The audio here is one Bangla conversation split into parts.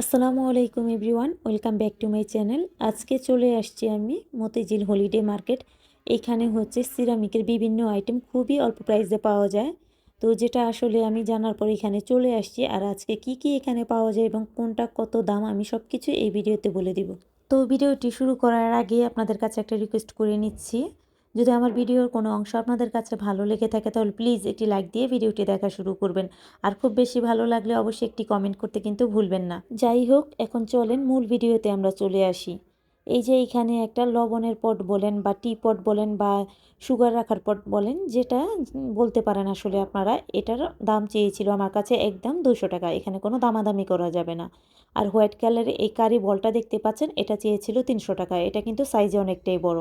আসসালামু আলাইকুম everyone, welcome back to my channel. আজকে চলে আসছি আমি মতিঝিল হলিডে মার্কেট। এখানে হচ্ছে সিরামিকের বিভিন্ন আইটেম খুবই অল্প প্রাইসে পাওয়া যায়। তো যেটা আসলে আমি জানার পর এখানে চলে আসছি, আর আজকে কি কি এখানে পাওয়া যায় এবং কোনটা কত দাম আমি সব কিছু এই ভিডিওতে বলে দিব। তো ভিডিওটি শুরু করার আগে আপনাদের কাছে একটা রিকোয়েস্ট করে নিচ্ছি। যদি আমার ভিডিওর কোনো অংশ আপনাদের কাছে ভালো লেগে থাকে, তাহলে প্লিজ একটি লাইক দিয়ে ভিডিওটি দেখা শুরু করবেন। আর খুব বেশি ভালো লাগলে অবশ্যই একটি কমেন্ট করতে কিন্তু ভুলবেন না। যাই হোক, এখন চলেন মূল ভিডিওতে আমরা চলে আসি। এই যে এখানে একটা লবণের পট বলেন বা টি পট বলেন বা সুগার রাখার পট বলেন, যেটা বলতে পারেন আসলে আপনারা, এটার দাম চেয়েছিল আমার কাছে একদম দুশো টাকা। এখানে কোনো দামাদামি করা যাবে না। আর হোয়াইট কালারের এই কারি বলটা দেখতে পাচ্ছেন, এটা চেয়েছিল তিনশো টাকা। এটা কিন্তু সাইজে অনেকটাই বড়।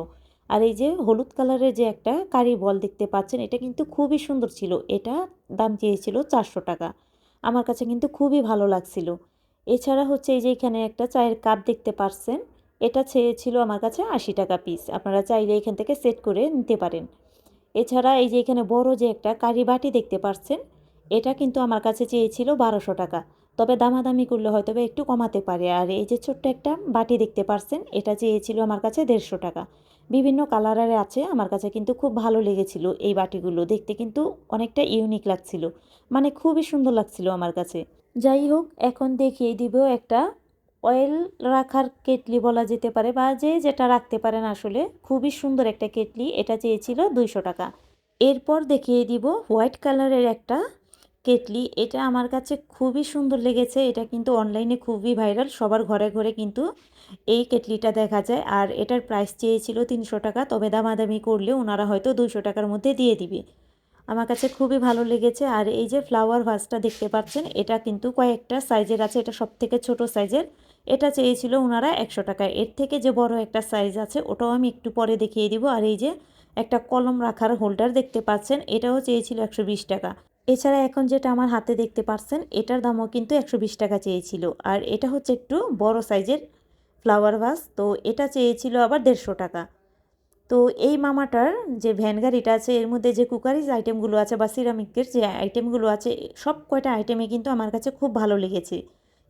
আর এই যে হলুদ কালারের যে একটা কারি বল দেখতে পাচ্ছেন, এটা কিন্তু খুবই সুন্দর ছিল। এটা দাম চেয়েছিল চারশো টাকা। আমার কাছে কিন্তু খুবই ভালো লাগছিল। এছাড়া হচ্ছে এই যে এখানে একটা চায়ের কাপ দেখতে পারছেন, এটা চেয়েছিল আমার কাছে আশি টাকা পিস। আপনারা চাইলে এখান থেকে সেট করে নিতে পারেন। এছাড়া এই যে এখানে বড় যে একটা কারি বাটি দেখতে পাচ্ছেন এটা কিন্তু আমার কাছে চেয়েছিল বারোশো টাকা। তবে দামাদামি করলে হয়তো একটু কমাতে পারে। আর এই যে ছোট্ট একটা বাটি দেখতে পারছেন, এটা চেয়েছিল আমার কাছে দেড়শো টাকা। বিভিন্ন কালারের আছে। আমার কাছে কিন্তু খুব ভালো লেগেছিল এই বাটিগুলো। দেখতে কিন্তু অনেকটা ইউনিক লাগছিল। মানে খুবই সুন্দর লাগছিল আমার কাছে। যাই হোক, এখন দেখিয়ে দিব একটা অয়েল রাখার কেটলি বলা যেতে পারে বা যে যেটা রাখতে পারেন আসলে। খুবই সুন্দর একটা কেটলি। এটা চেয়েছিল দুইশো টাকা। এরপর দেখিয়ে দিব হোয়াইট কালারের একটা কেটলি এটা আমার কাছে খুবই সুন্দর লেগেছে। এটা কিন্তু অনলাইনে খুবই ভাইরাল সবার ঘরে ঘরে কিন্তু এই কেটলিটা দেখা যায়। আর এটার প্রাইস চেয়েছিল তিনশো টাকা। তবে দামাদামি করলে ওনারা হয়তো দুশো টাকার মধ্যে দিয়ে দিবে। আমার কাছে খুবই ভালো লেগেছে। আর এই যে ফ্লাওয়ার ভাসটা দেখতে পাচ্ছেন, এটা কিন্তু কয়েকটা সাইজের আছে। এটা সব থেকে ছোটো সাইজের এটা চেয়েছিল ওনারা একশো টাকায়। এর থেকে যে বড় একটা সাইজ আছে, ওটাও আমি একটু পরে দেখিয়ে দিব। আর এই যে একটা কলম রাখার হোল্ডার দেখতে পাচ্ছেন, এটাও চেয়েছিল একশো বিশ টাকা। এছাড়া এখন যেটা আমার হাতে দেখতে পারছেন, এটার দামও কিন্তু একশো বিশ টাকা চেয়েছিল। আর এটা হচ্ছে একটু বড় সাইজের ফ্লাওয়ার ভাস, তো এটা চেয়েছিল আবার দেড়শো টাকা। তো এই মামাটার যে ভ্যান গাড়িটা আছে, এর মধ্যে যে কুকারিজ আইটেমগুলো আছে বা সিরামিকের যে আইটেমগুলো আছে, সব কয়টা আইটেমে কিন্তু আমার কাছে খুব ভালো লেগেছে।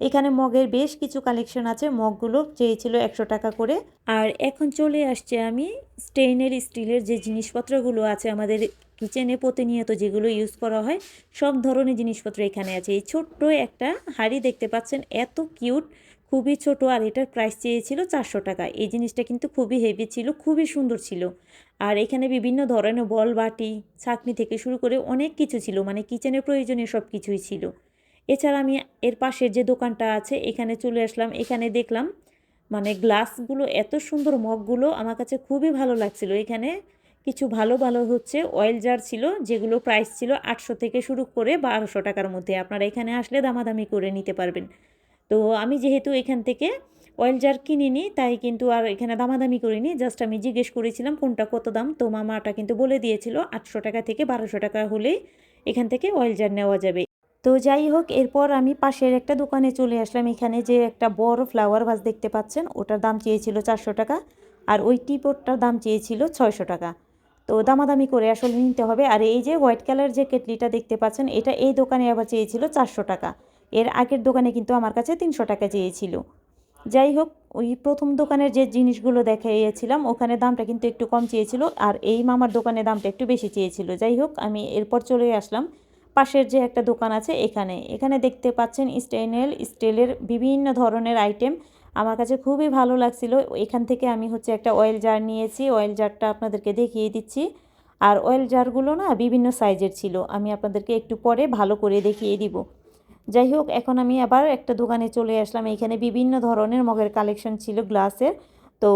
এখানে মগের বেশ কিছু কালেকশন আছে। মগগুলো চেয়েছিল একশো টাকা করে। আর এখন চলে আসছে আমি স্টেইনের স্টিলের যে জিনিসপত্রগুলো আছে আমাদের কিচেনে প্রতিনিয়ত যেগুলো ইউজ করা হয়, সব ধরনের জিনিসপত্র এখানে আছে। এই ছোট্ট একটা হাড়ি দেখতে পাচ্ছেন, এত কিউট খুবই ছোট আর এটার প্রাইস চেয়েছিল চারশো টাকা। এই জিনিসটা কিন্তু খুবই হেভি ছিল, খুবই সুন্দর ছিল। আর এখানে বিভিন্ন ধরনের বল বাটি, ছাকনি থেকে শুরু করে অনেক কিছু ছিল মানে কিচেনের প্রয়োজনীয় সব কিছুই ছিল। এছাড়া আমি এর পাশের যে দোকানটা আছে, এখানে চলে আসলাম। এখানে দেখলাম মানে গ্লাসগুলো, এত সুন্দর মগগুলো আমার কাছে খুবই ভালো লাগছিল। এখানে কিছু ভালো ভালো হচ্ছে অয়েল জার ছিল, যেগুলো প্রাইস ছিল আটশো থেকে শুরু করে বারোশো টাকার মধ্যে। আপনারা এখানে আসলে দামাদামি করে নিতে পারবেন। তো আমি যেহেতু এখান থেকে অয়েল জার কিনিনি, তাই কিন্তু আর এখানে দামাদামি করিনি। জাস্ট আমি জিজ্ঞেস করেছিলাম, কোনটা কত দাম? তো মামাটা কিন্তু বলে দিয়েছিল, আটশো টাকা থেকে বারোশো টাকা হলেই এখান থেকে অয়েল জার নেওয়া যাবে। তো যাই হোক, এরপর আমি পাশের একটা দোকানে চলে আসলাম। এখানে যে একটা বড় ফ্লাওয়ার ভাস দেখতে পাচ্ছেন, ওটার দাম চেয়েছিল চারশো টাকা আর ওই টিপটটার দাম চেয়েছিল ছয়শো টাকা। তো দামাদামি করে আসলে নিতে হবে। আর এই যে হোয়াইট কালার যে কেটলিটা দেখতে পাচ্ছেন, এটা এই দোকানে আবার চেয়েছিল চারশো টাকা। এর আগের দোকানে কিন্তু আমার কাছে তিনশো টাকা চেয়েছিল। যাই হোক, ওই প্রথম দোকানের যে জিনিসগুলো দেখাইয়েছিলাম ওখানে দামটা কিন্তু একটু কম চেয়েছিল আর এই মামার দোকানে দামটা একটু বেশি চেয়েছিল। যাই হোক, আমি এরপর চলে আসলাম। পাশের যে একটা দোকান আছে এখানে। এখানে দেখতে পাচ্ছেন স্টেইনেল স্টিলের বিভিন্ন ধরনের আইটেম। আমার কাছে খুবই ভালো লাগছিল। এখান থেকে আমি হচ্ছে একটা অয়েল জার নিয়েছি। অয়েল জারটা আপনাদেরকে দেখিয়ে দিচ্ছি। আর অয়েল জারগুলো না বিভিন্ন সাইজের ছিল। আমি আপনাদেরকে একটু পরে ভালো করে দেখিয়ে দিব। যাই হোক, এখন আমি আবার একটা দোকানে চলে আসলাম। এখানে বিভিন্ন ধরনের মগের কালেকশন ছিল গ্লাসের। তো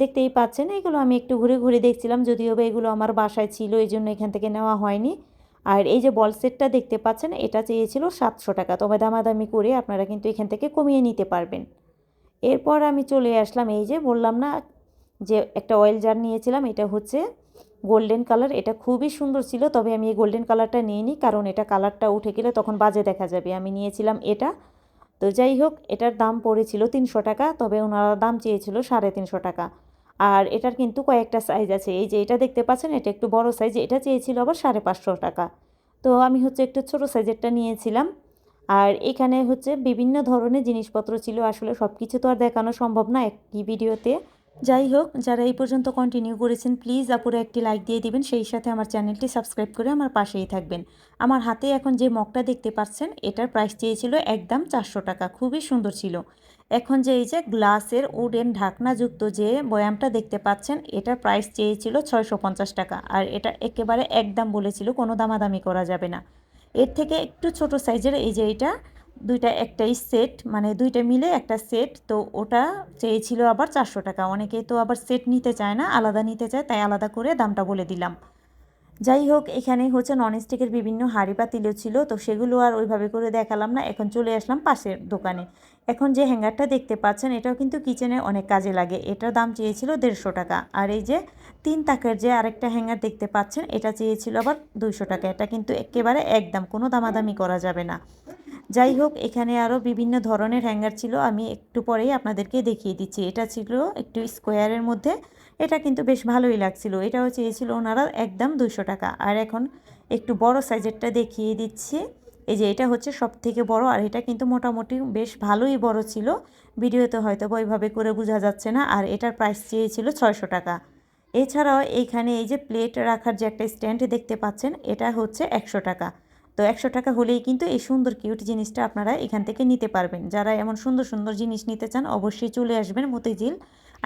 দেখতেই পাচ্ছেন, এগুলো আমি একটু ঘুরে ঘুরে দেখছিলাম। যদিও বা এগুলো আমার বাসায় ছিল এই জন্য এখান থেকে নেওয়া হয়নি। আর এই যে বল সেটটা দেখতে পাচ্ছেন, এটা চেয়েছিল সাতশো টাকা। তবে দামাদামি করে আপনারা কিন্তু এখান থেকে কমিয়ে নিতে পারবেন। এরপর আমি চলে আসলাম, এই যে বললাম না যে একটা অয়েল জার নিয়েছিলাম, এটা হচ্ছে গোল্ডেন কালার এটা খুবই সুন্দর ছিল, তবে আমি এই গোল্ডেন কালারটা নিয়ে নিই কারণ এটা কালারটা উঠে গেলে তখন বাজে দেখা যাবে। আমি নিয়েছিলাম এটা। তো যাই হোক, এটার দাম পড়েছিল তিনশো টাকা, তবে ওনারা দাম চেয়েছিল সাড়ে তিনশো টাকা। আর এটার কিন্তু কয়েকটা সাইজ আছে। এই যে এটা দেখতে পাচ্ছেন, এটা একটু বড় সাইজ এটা চেয়েছিল আবার সাড়ে পাঁচশো টাকা। তো আমি হচ্ছে একটু ছোটো সাইজেরটা নিয়েছিলাম। আর এখানে হচ্ছে বিভিন্ন ধরনের জিনিসপত্র ছিল। আসলে সব কিছু তো আর দেখানো সম্ভব না একই ভিডিওতে যাই হোক, যারা এই পর্যন্ত কন্টিনিউ করেছেন প্লিজ আপুরে একটি লাইক দিয়ে দিবেন, সেই সাথে আমার চ্যানেলটি সাবস্ক্রাইব করে আমার পাশেই থাকবেন। আমার হাতে এখন যে মগটা দেখতে পাচ্ছেন, এটার প্রাইস চেয়েছিল একদম চারশো টাকা, খুবই সুন্দর ছিল। এখন যে এই যে গ্লাসের উডেন ঢাকনাযুক্ত যে বয়ামটা দেখতে পাচ্ছেন, এটার প্রাইস চেয়েছিল ছয়শো পঞ্চাশ টাকা, আর এটা একেবারে একদম বলেছিল, কোনো দামাদামি করা যাবে না। এর থেকে একটু ছোট সাইজের এই যে এটা দুইটা একটাই সেট মানে দুইটা মিলে একটা সেট তো ওটা চেয়েছিল আবার চারশো টাকা। অনেকে তো আবার সেট নিতে চায় না, আলাদা নিতে চায়, তাই আলাদা করে দামটা বলে দিলাম। যাই হোক, এখানে হচ্ছে ননস্টিকের বিভিন্ন হাঁড়ি পাতিলও ছিল, তো সেগুলো আর ওইভাবে করে দেখালাম না, এখন চলে আসলাম পাশের দোকানে। এখন যে হ্যাঙ্গারটা দেখতে পাচ্ছেন, এটাও কিন্তু কিচেনে অনেক কাজে লাগে। এটার দাম চেয়েছিল দেড়শো টাকা, আর এই যে তিন তাকের যে আরেকটা হ্যাঙ্গার দেখতে পাচ্ছেন, এটা চেয়েছিল আবার দুইশো টাকা। এটা কিন্তু একেবারে একদম, কোনো দামাদামি করা যাবে না। যাই হোক, এখানে আরও বিভিন্ন ধরনের হ্যাঙ্গার ছিল, আমি একটু পরেই আপনাদেরকে দেখিয়ে দিচ্ছি। এটা ছিল একটু স্কোয়ারের মধ্যে, এটা কিন্তু বেশ ভালোই লাগছিল। এটাও চেয়েছিল ওনারা একদম দুশো টাকা। আর এখন একটু বড় সাইজেরটা দেখিয়ে দিচ্ছি। এই যে এটা হচ্ছে সব থেকে বড়, আর এটা কিন্তু মোটামুটি বেশ ভালোই বড় ছিল। ভিডিওতে হয়তো ওইভাবে করে বোঝা যাচ্ছে না, আর এটার প্রাইস চেয়েছিল ছয়শো টাকা। এছাড়াও এইখানে এই যে প্লেট রাখার যে একটা স্ট্যান্ড দেখতে পাচ্ছেন, এটা হচ্ছে একশো টাকা। তো একশো টাকা হলেই কিন্তু এই সুন্দর কিউট জিনিসটা আপনারা এখান থেকে নিতে পারবেন। যারা এমন সুন্দর সুন্দর জিনিস নিতে চান, অবশ্যই চলে আসবেন মতিঝিল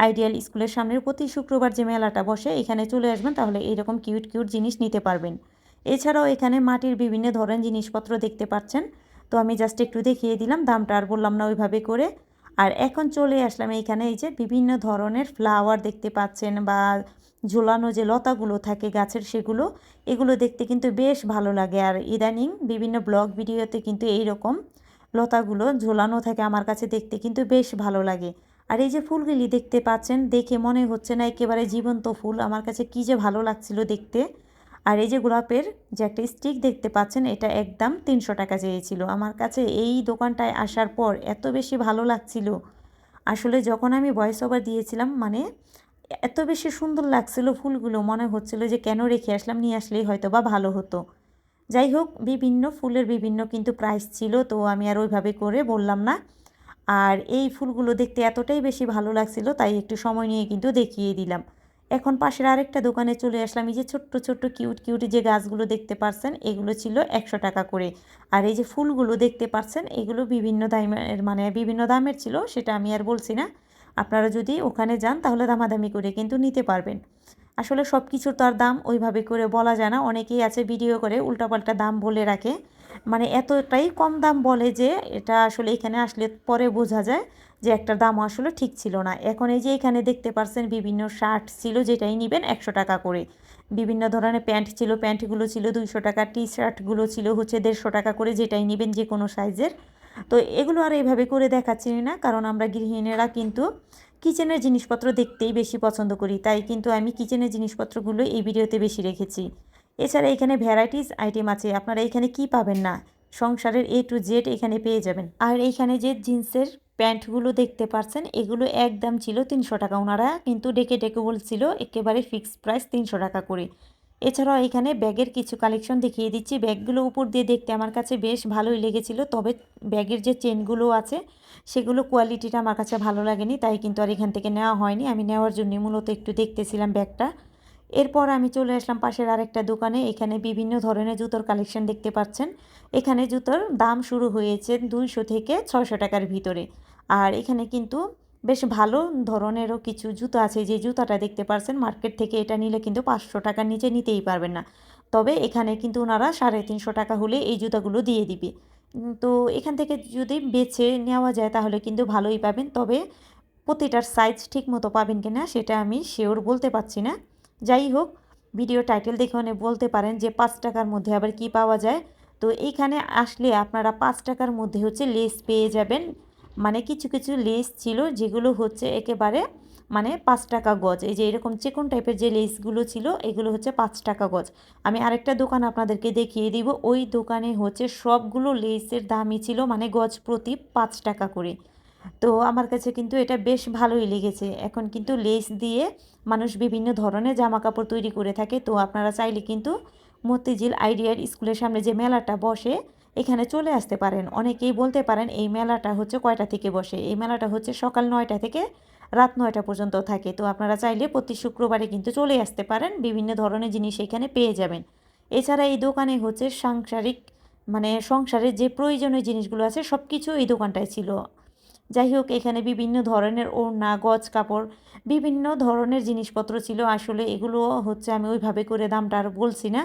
আইডিয়াল স্কুলের সামনের প্রতি শুক্রবার যে মেলাটা বসে, এখানে চলে আসবেন তাহলে এইরকম কিউট কিউট জিনিস নিতে পারবেন। এছাড়াও এখানে মাটির বিভিন্ন ধরনের জিনিসপত্র দেখতে পাচ্ছেন। তো আমি জাস্ট একটু দেখিয়ে দিলাম, দামটা আর বললাম না ওইভাবে করে। আর এখন চলে আসলাম এইখানে, এই যে বিভিন্ন ধরনের ফ্লাওয়ার দেখতে পাচ্ছেন বা ঝোলানো যে লতাগুলো থাকে গাছের সেগুলো, এগুলো দেখতে কিন্তু বেশ ভালো লাগে। আর ইদানিং বিভিন্ন ব্লগ ভিডিওতে কিন্তু এই রকম লতাগুলো ঝোলানো থাকে আমার কাছে দেখতে কিন্তু বেশ ভালো লাগে। আর এই যে ফুলগুলি দেখতে পাচ্ছেন, দেখে মনে হচ্ছে না একেবারে জীবন্ত ফুল, আমার কাছে কী যে ভালো লাগছিল দেখতে। আর এই যে গোলাপের যে একটা স্টিক দেখতে পাচ্ছেন, এটা একদম তিনশো টাকা চেয়েছিল আমার কাছে এই দোকানটায় আসার পর এত বেশি ভালো লাগছিল। আসলে যখন আমি ভয়েস ওভার দিয়েছিলাম মানে এত বেশি সুন্দর লাগছিল ফুলগুলো, মনে হচ্ছিল যে কেন রেখে আসলাম, নিয়ে আসলেই হয়তো বা ভালো হতো। যাই হোক, বিভিন্ন ফুলের বিভিন্ন কিন্তু প্রাইস ছিল, তো আমি আর ওইভাবে করে বললাম না। আর এই ফুলগুলো দেখতে এতটাই বেশি ভালো লাগছিল, তাই একটু সময় নিয়ে কিন্তু দেখিয়ে দিলাম। এখন পাশের আরেকটা দোকানে চলে আসলাম। এই যে ছোট্ট ছোট্ট, কিউট কিউট যে গাছগুলো দেখতে পারছেন, এগুলো ছিল একশো টাকা করে। আর এই যে ফুলগুলো দেখতে পারছেন, এগুলো বিভিন্ন দামের মানে বিভিন্ন দামের ছিল, সেটা আমি আর বলছি না। আপনারা যদি ওখানে যান, তাহলে দামাদামি করে কিন্তু নিতে পারবেন। আসলে সব কিছুর তো আর দাম ওইভাবে করে বলা যায় না। অনেকেই আছে ভিডিও করে উল্টাপাল্টা দাম বলে রাখে। মানে এতটাই কম দাম বলে যে, এটা আসলে এখানে আসলে পরে বোঝা যায়। যে একটা দাম আসলে ঠিক ছিল না। এখন এই যে এখানে দেখতে পারছেন বিভিন্ন শার্ট ছিল যেটাই নেবেন একশো টাকা করে। বিভিন্ন ধরনের প্যান্ট ছিল, প্যান্টগুলো ছিল দুইশো টাকা টি শার্টগুলো ছিল হচ্ছে দেড়শো টাকা করে যেটাই নেবেন যে কোনো সাইজের। তো এগুলো আর এইভাবে করে দেখাচ্ছি না, কারণ আমরা গৃহিণীরা কিন্তু কিচেনের জিনিসপত্র দেখতেই বেশি পছন্দ করি। তাই কিন্তু আমি কিচেনের জিনিসপত্রগুলো এই ভিডিওতে বেশি রেখেছি। এছাড়া এখানে ভ্যারাইটিস আইটেম আছে, আপনারা এখানে কি পাবেন না? সংসারের এ টু জেড এখানে পেয়ে যাবেন। আর এইখানে যে জিন্সের প্যান্টগুলো দেখতে পাচ্ছেন এগুলো একদম ছিল তিনশো টাকা ওনারা, কিন্তু ডেকে ডেকে বলছিল একেবারে ফিক্সড প্রাইস তিনশো টাকা করে। এছাড়াও এখানে ব্যাগের কিছু কালেকশন দেখিয়ে দিচ্ছি। ব্যাগগুলো উপর দিয়ে দেখতে আমার কাছে বেশ ভালোই লেগেছিল, তবে ব্যাগের যে চেনগুলো আছে, সেগুলো কোয়ালিটিটা আমার কাছে ভালো লাগেনি, তাই কিন্তু আর এখান থেকে নেওয়া হয়নি। আমি নেওয়ার জন্য মূলত একটু দেখতেছিলাম ব্যাগটা। এরপর আমি চলে আসলাম পাশের আরেকটা দোকানে। এখানে বিভিন্ন ধরনের জুতোর কালেকশন দেখতে পাচ্ছেন। এখানে জুতোর দাম শুরু হয়েছে দুইশো থেকে ছয়শো টাকার ভিতরে। আর এখানে কিন্তু বেশ ভালো ধরনেরও কিছু জুতো আছে। যে জুতাটা দেখতে পারছেন মার্কেট থেকে এটা নিলে কিন্তু পাঁচশো টাকার নিচে নিতেই পারবেন না। তবে এখানে কিন্তু ওনারা সাড়ে তিনশো টাকা হলে এই জুতাগুলো দিয়ে দিবে। তো এখান থেকে যদি বেছে নেওয়া যায় তাহলে কিন্তু ভালোই পাবেন। তবে প্রতিটার সাইজ ঠিক মতো পাবেন কিনা সেটা আমি শিওর বলতে পারছি না। যাই হোক ভিডিও টাইটেল দেখে অনেক বলতে পারেন যে পাঁচ টাকার মধ্যে আবার কি পাওয়া যায়। তো এইখানে আসলে আপনারা পাঁচ টাকার মধ্যে হচ্ছে লেস পেয়ে যাবেন। মানে কিছু কিছু লেস ছিল যেগুলো হচ্ছে একেবারে মানে পাঁচ টাকা গজ। এই যে এরকম চিকন টাইপের যে লেসগুলো ছিল, এগুলো হচ্ছে পাঁচ টাকা গজ। আমি আরেকটা দোকান আপনাদেরকে দেখিয়ে দিব। ওই দোকানে হচ্ছে সবগুলো লেসের দামই ছিল মানে গজ প্রতি পাঁচ টাকা করে। তো আমার কাছে কিন্তু এটা বেশ ভালোই লেগেছে। এখন কিন্তু লেস দিয়ে মানুষ বিভিন্ন ধরনের জামা কাপড় তৈরি করে থাকে। তো আপনারা চাইলে কিন্তু মতিঝিল আইডিয়ার স্কুলের সামনে যে মেলাটা বসে, এখানে চলে আসতে পারেন। অনেকেই বলতে পারেন এই মেলাটা হচ্ছে কয়টা থেকে বসে? এই মেলাটা হচ্ছে সকাল নয়টা থেকে রাত নয়টা পর্যন্ত থাকে। তো আপনারা চাইলে প্রতি শুক্রবারে কিন্তু চলে আসতে পারেন। বিভিন্ন ধরনের জিনিস এখানে পেয়ে যাবেন। এছাড়া এই দোকানে হচ্ছে সাংসারিক মানে সংসারের যে প্রয়োজনীয় জিনিসগুলো আছে সব কিছু এই দোকানটায় ছিল। যাই হোক এখানে বিভিন্ন ধরনের ওড়না গজ কাপড় বিভিন্ন ধরনের জিনিসপত্র ছিল। আসলে এগুলো হচ্ছে আমি ওইভাবে করে দামটা আর বলছি না।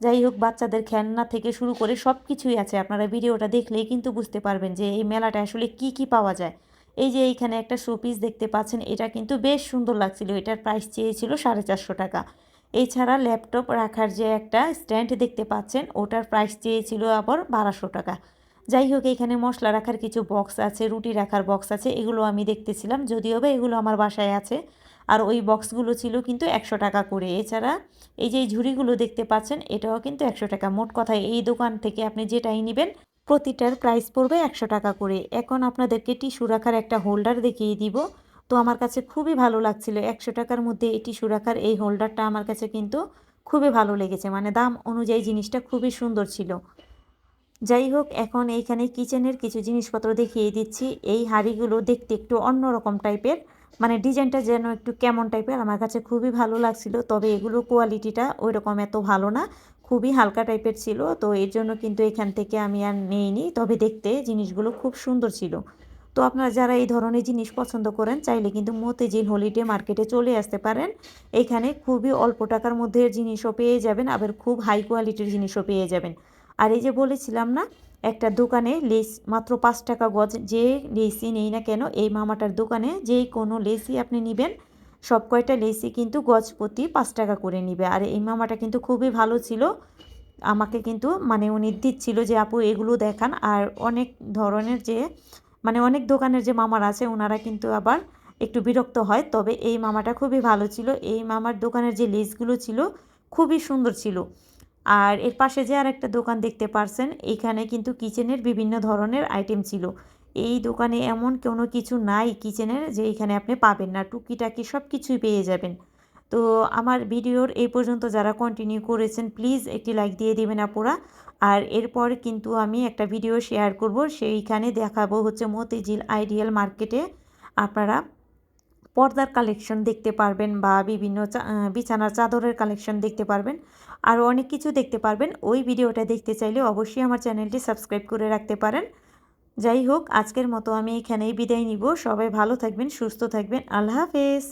যাই হোক বাচ্চাদের খেলনা থেকে শুরু করে সব কিছুই আছে। আপনারা ভিডিওটা দেখলেই কিন্তু বুঝতে পারবেন যে এই মেলাটা আসলে কি কি পাওয়া যায়। এই যে এইখানে একটা শোপিস দেখতে পাচ্ছেন, এটা কিন্তু বেশ সুন্দর লাগছিল। এটার প্রাইস চেয়েছিল সাড়ে চারশো টাকা। এছাড়া ল্যাপটপ রাখার যে একটা স্ট্যান্ড দেখতে পাচ্ছেন, ওটার প্রাইস চেয়েছিল আবার বারোশো টাকা। যাই হোক এখানে মশলা রাখার কিছু বক্স আছে, রুটি রাখার বক্স আছে, এগুলো আমি দেখতেছিলাম। যদিও বা এগুলো আমার বাসায় আছে, আর ওই বক্সগুলো ছিল কিন্তু একশো টাকা করে। এছাড়া এই যে ঝুড়িগুলো দেখতে পাচ্ছেন, এটাও কিন্তু একশো টাকা। মোট কথায় এই দোকান থেকে আপনি যেটাই নেবেন, প্রতিটার প্রাইস পড়বে একশো টাকা করে। এখন আপনাদেরকে টিস্যু রাখার একটা হোল্ডার দেখিয়ে দিব। তো আমার কাছে খুবই ভালো লাগছিল। একশো টাকার মধ্যে এই টিস্যু রাখার এই হোল্ডারটা আমার কাছে কিন্তু খুবই ভালো লেগেছে। মানে দাম অনুযায়ী জিনিসটা খুবই সুন্দর ছিল। যাই হোক এখন এইখানে কিচেনের কিছু জিনিসপত্র দেখিয়ে দিচ্ছি। এই হাঁড়িগুলো দেখতে একটু অন্যরকম টাইপের মানে ডিজাইনটা যেন একটু কেমন টাইপের। আমার কাছে খুবই ভালো লাগছিল, তবে এগুলোর কোয়ালিটিটা ওই রকম এত ভালো না, খুবই হালকা টাইপের ছিল। তো এর জন্য কিন্তু এখান থেকে আমি আর নিইনি, তবে দেখতে জিনিসগুলো খুব সুন্দর ছিল। তো আপনারা যারা এই ধরনের জিনিস পছন্দ করেন, চাইলে কিন্তু মতিঝিল হলিডে মার্কেটে চলে আসতে পারেন। এখানে খুবই অল্প টাকার মধ্যে জিনিসও পেয়ে যাবেন, আবার খুব হাই কোয়ালিটির জিনিসও পেয়ে যাবেন। আর এই যে বলেছিলাম না, একটা দোকানে লেস মাত্র পাঁচ টাকা গজ, যে লেসই নেই না কেন, এই মামাটার দোকানে যেই কোনো লেসই আপনি নেবেন, সব কয়টা লেসই কিন্তু গজ প্রতি পাঁচ টাকা করে নিবে। আর এই মামাটা কিন্তু খুবই ভালো ছিল। আমাকে কিন্তু মানে উনি দিচ্ছিল যে, আপু, এগুলো দেখান। আর অনেক ধরনের যে মানে অনেক দোকানের যে মামার আছে ওনারা কিন্তু আবার একটু বিরক্ত হয়। তবে এই মামাটা খুবই ভালো ছিল। এই মামার দোকানের যে লেসগুলো ছিল, খুবই সুন্দর ছিল। আর এর পাশে যে আর একটা দোকান দেখতে পারছেন, এখানে কিন্তু কিচেনের বিভিন্ন ধরনের আইটেম ছিল। এই দোকানে এমন কোনো কিছু নাই কিচেনের যে এখানে আপনি পাবেন না, টুকিটাকি সব কিছুই পেয়ে যাবেন। তো আমার ভিডিওর এই পর্যন্ত যারা কন্টিনিউ করেছেন প্লিজ একটি লাইক দিয়ে দেবেন আপুরা। আর এরপর কিন্তু আমি একটা ভিডিও শেয়ার করব, সেইখানে দেখাবো হচ্ছে মতিঝিল আইডিয়াল মার্কেটে আপনারা পর্দার কালেকশন দেখতে পারবেন বা বিভিন্ন বিছানার চাদরের কালেকশন দেখতে পারবেন। আরও অনেক কিছু দেখতে পারবেন। ওই ভিডিওটা দেখতে চাইলে অবশ্যই আমার চ্যানেলটি সাবস্ক্রাইব করে রাখতে পারেন। যাই হোক, আজকের মতো আমি এখানেই বিদায় নিব। সবাই ভালো থাকবেন, সুস্থ থাকবেন। আল্লাহ হাফেজ।